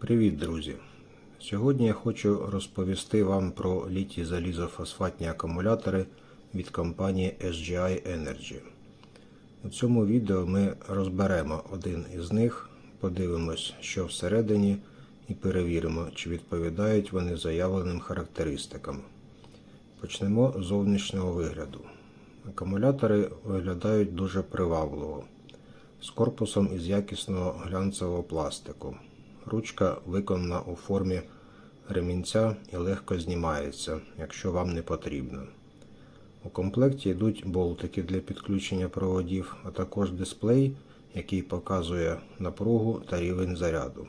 Привіт, друзі! Сьогодні я хочу розповісти вам про літій залізофосфатні акумулятори від компанії SGI Energy. У цьому відео ми розберемо один із них, подивимось, що всередині, і перевіримо, чи відповідають вони заявленим характеристикам. Почнемо з зовнішнього вигляду. Акумулятори виглядають дуже привабливо, з корпусом із якісного глянцевого пластику. Ручка виконана у формі ремінця і легко знімається, якщо вам не потрібно. У комплекті йдуть болтики для підключення проводів, а також дисплей, який показує напругу та рівень заряду.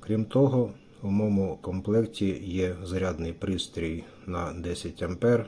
Крім того, у моєму комплекті є зарядний пристрій на 10 А,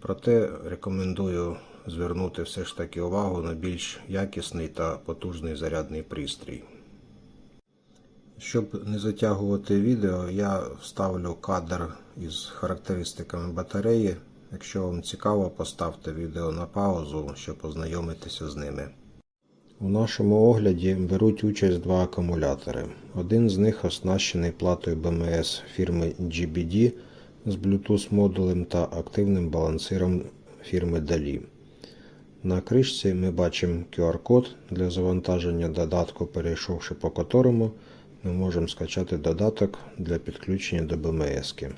проте рекомендую звернути все ж таки увагу на більш якісний та потужний зарядний пристрій. Щоб не затягувати відео, я вставлю кадр із характеристиками батареї. Якщо вам цікаво, поставте відео на паузу, щоб ознайомитися з ними. У нашому огляді беруть участь два акумулятори. Один з них оснащений платою БМС фірми GBD з Bluetooth модулем та активним балансиром фірми DALI. На кришці ми бачимо QR-код для завантаження додатку, перейшовши по котрому ми можемо скачати додаток для підключення до БМС. -ки.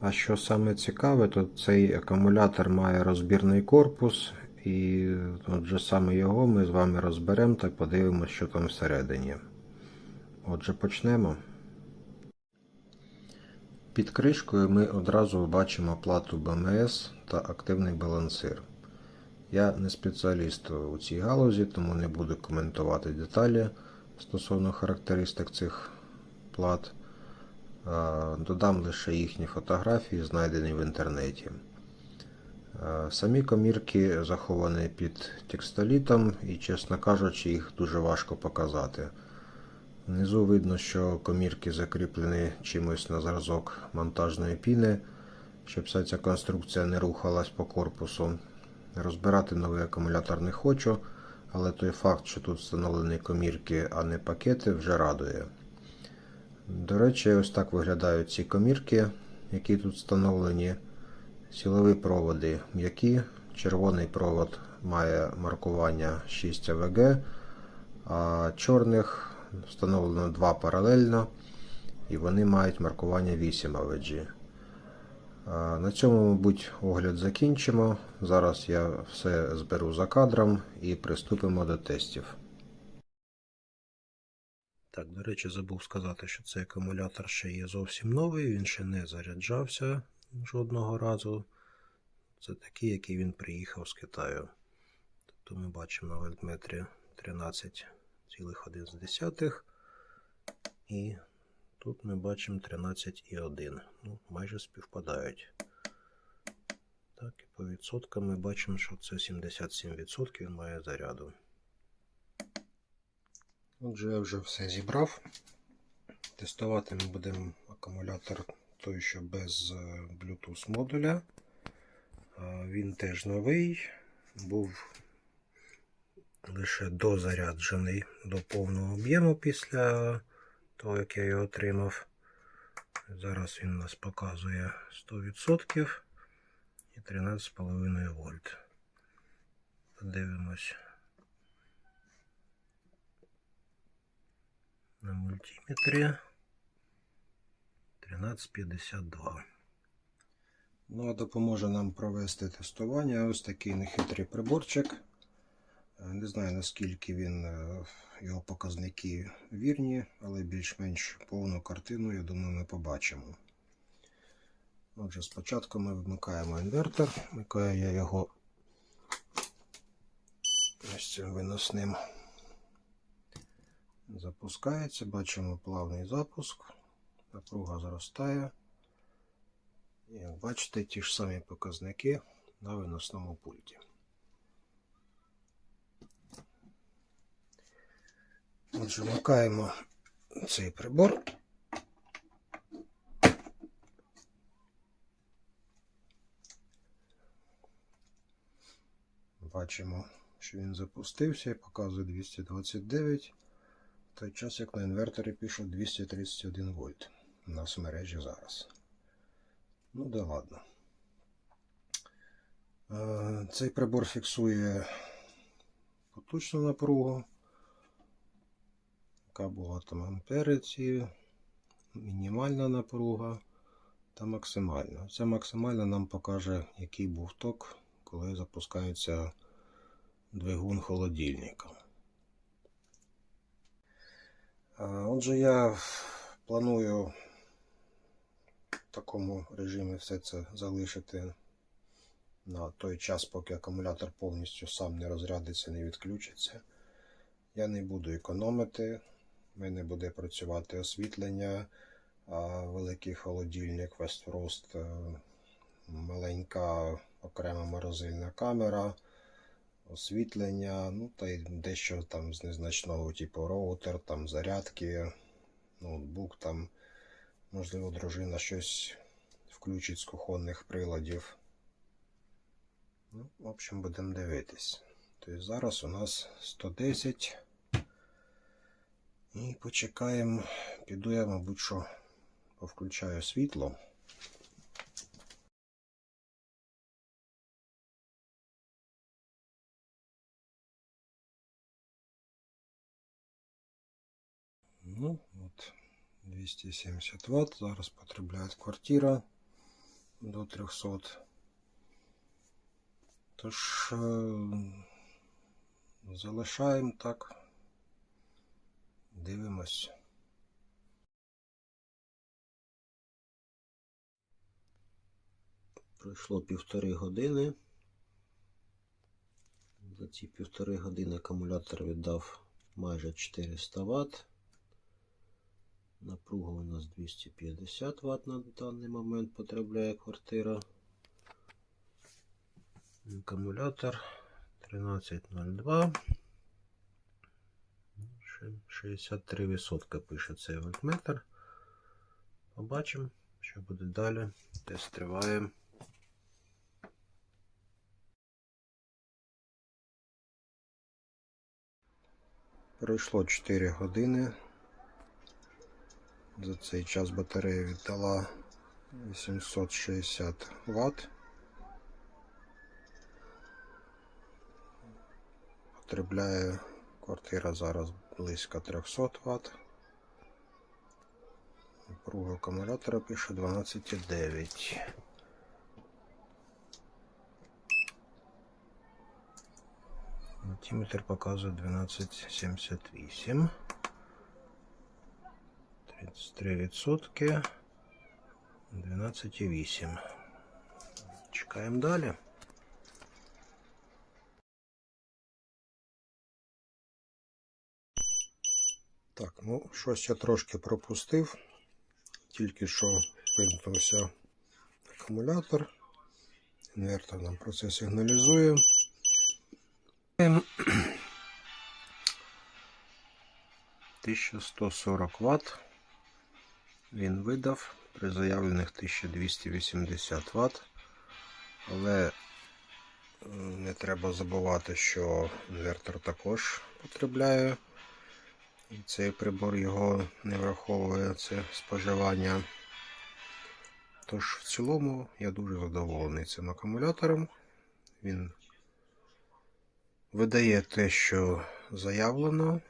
А що саме цікаве, то цей акумулятор має розбірний корпус, і отже саме його ми з вами розберемо та подивимося, що там всередині. Отже, почнемо. Під кришкою ми одразу бачимо плату БМС та активний балансир. Я не спеціаліст у цій галузі, тому не буду коментувати деталі стосовно характеристик цих плат. Додам лише їхні фотографії, знайдені в інтернеті. Самі комірки заховані під текстолітом і, чесно кажучи, їх дуже важко показати. Внизу видно, що комірки закріплені чимось на зразок монтажної піни, щоб вся ця конструкція не рухалась по корпусу. Розбирати новий акумулятор не хочу, але той факт, що тут встановлені комірки, а не пакети, вже радує. До речі, ось так виглядають ці комірки, які тут встановлені. Силові проводи м'які. Червоний провод має маркування 6 АВГ, а чорних встановлено два паралельно, і вони мають маркування 8 АВГ. На цьому, мабуть, огляд закінчимо. Зараз я все зберу за кадром і приступимо до тестів. Так, до речі, забув сказати, що цей акумулятор ще є зовсім новий, він ще не заряджався жодного разу. Це такий, який він приїхав з Китаю. Тобто ми бачимо на вольтметрі 13,1. І тут ми бачимо 13,1. Ну, майже співпадають. Так, і по відсоткам ми бачимо, що це 77% він має заряду. Отже, я вже все зібрав. Тестувати ми будемо акумулятор той, що без Bluetooth модуля. Він теж новий, був лише дозаряджений до повного об'єму після того, як я його отримав. Зараз він у нас показує 100% і 13,5 вольт. Подивимось на мультиметрі 1352. Ну, а допоможе нам провести тестування ось такий нехитрий приборчик. Не знаю наскільки він його показники вірні, але більш-менш повну картину, я думаю, ми побачимо. Отже, спочатку ми вмикаємо інвертор, вмикаю я його ось цим виносним. Запускається, бачимо плавний запуск, напруга зростає. І бачите, ті ж самі показники на виносному пульті. Отже, вмикаємо цей прибор. Бачимо, що він запустився і показує 229. В той час, як на інверторі пише 231 вольт. У нас в мережі зараз. Ну да ладно. Е, Цей прибор фіксує поточну напругу. Яка була там ампериці, мінімальна напруга та максимальна. Ця максимальна нам покаже, який був ток, коли запускається двигун холодильника. Отже, я планую в такому режимі все це залишити на той час, поки акумулятор повністю сам не розрядиться, не відключиться. Я не буду економити. В мене буде працювати освітлення, а великий холодильник Westfrost, е, маленька окрема морозильна камера, освітлення, ну та й дещо там з незначного, типу роутер, там зарядки, ноутбук, там, можливо, дружина щось включить з кухонних приладів. Ну, в общем, будемо дивитись. Тобто зараз у нас 110. І почекаємо. Піду я, мабуть, що повключаю світло. Ну, от 270 Вт. Зараз потребляє квартира до 300. Тож е, залишаємо так. Дивимось. Пройшло півтори години. За ці півтори години акумулятор віддав майже 400 Вт. Напруга у нас 250 Вт на даний момент потребляє квартира. Акумулятор 1302. 63% пише цей вольтметр. Побачимо, що буде далі. Тест триває. Пройшло 4 години. За цей час батарея віддала 860 Вт. Потребляє квартира зараз близько 300 Вт. Напруга акумулятора пише 12,9. Мультиметр показує 12,78. 33 відсотки. 12,8. Чекаємо далі. Так, ну, щось я трошки пропустив. Тільки що вимкнувся акумулятор. Інвертор нам про це сигналізує. 1140 Вт він видав при заявлених 1280 Вт. Але е, не треба забувати, що інвертор також потребляє. І цей прибор його не враховує це споживання. Тож, в цілому, я дуже задоволений цим акумулятором. Він видає те, що заявлено.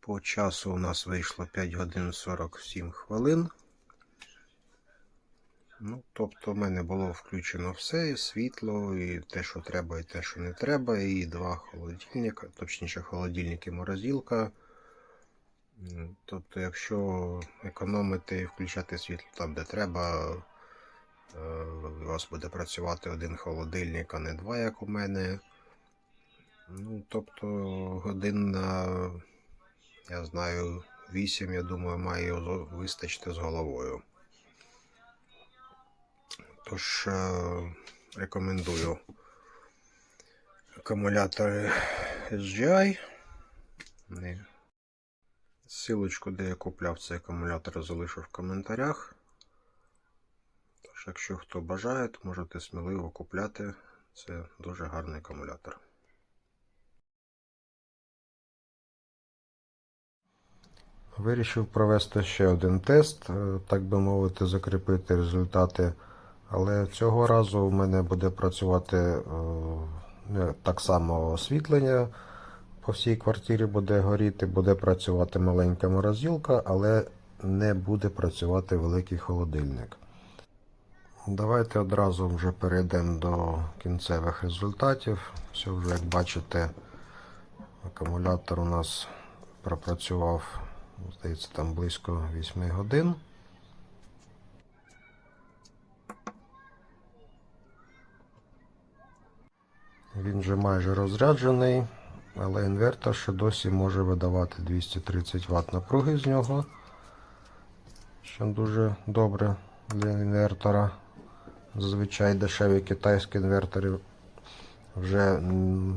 По часу у нас вийшло 5 годин 47 хвилин. Ну, тобто, в мене було включено все, і світло, і те, що треба, і те, що не треба, і два холодильника, точніше, холодильник і морозилка. Тобто, якщо економити і включати світло там, де треба, е, у вас буде працювати один холодильник, а не два, як у мене. Ну, тобто, годин на, я знаю, 8, я думаю, має вистачити з головою. Тож е, рекомендую акумулятори SGI. Не. Силочку, де я купляв цей акумулятор, залишу в коментарях. Тож, якщо хто бажає, то можете сміливо купляти. Це дуже гарний акумулятор. Вирішив провести ще один тест, е, так би мовити, закріпити результати. Але цього разу у мене буде працювати е, так само освітлення по всій квартирі буде горіти, буде працювати маленька морозилка, але не буде працювати великий холодильник. Давайте одразу вже перейдемо до кінцевих результатів. Все вже, як бачите, акумулятор у нас пропрацював, здається, там близько 8 годин. Він вже майже розряджений, але інвертор ще досі може видавати 230 Вт напруги з нього, що дуже добре для інвертора. Зазвичай дешеві китайські інвертори вже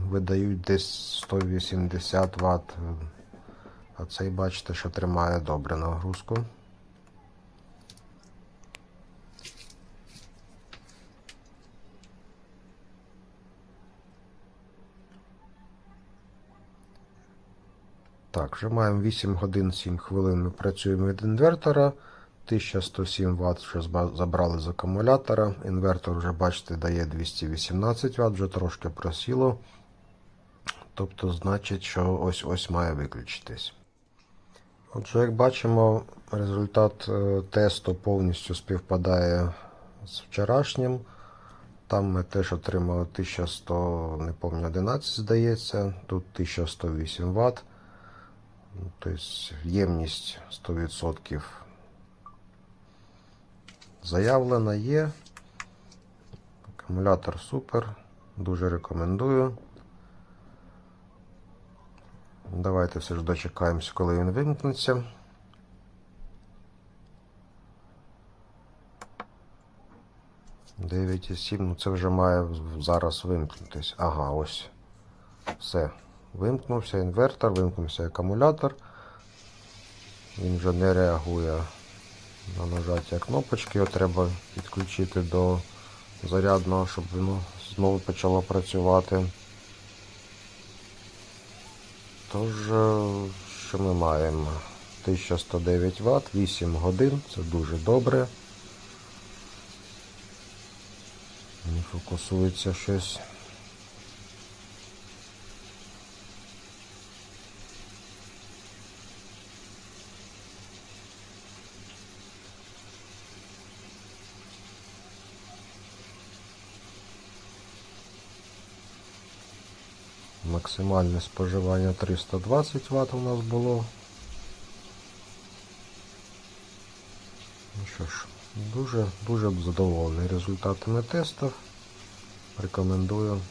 видають десь 180 Вт, а цей бачите, що тримає добре нагрузку. Так, вже маємо 8 годин 7 хвилин. Ми працюємо від інвертора. 1107 Вт вже забрали з акумулятора. Інвертор вже, бачите, дає 218 Вт, вже трошки просіло. Тобто, значить, що ось ось має виключитись. Отже, як бачимо, результат е, тесту повністю співпадає з вчорашнім. Там ми теж отримали 1100, не пам'ятаю, 11, здається, тут 1108 Вт. Тобто ємність 100% заявлена є. Акумулятор супер. Дуже рекомендую. Давайте все ж дочекаємося, коли він вимкнеться. Дев'ять і сім, ну це вже має зараз вимкнутись. Ага, ось. Все. Вимкнувся інвертор, вимкнувся акумулятор. Він вже не реагує на нажаття кнопочки. Його треба підключити до зарядного, щоб воно знову почало працювати. Тож, е, що ми маємо? 1109 Вт, 8 годин, це дуже добре. Не фокусується щось. Максимальне споживання 320 Вт у нас було. Ну що ж, дуже дуже задоволений результатами тестів. Рекомендую.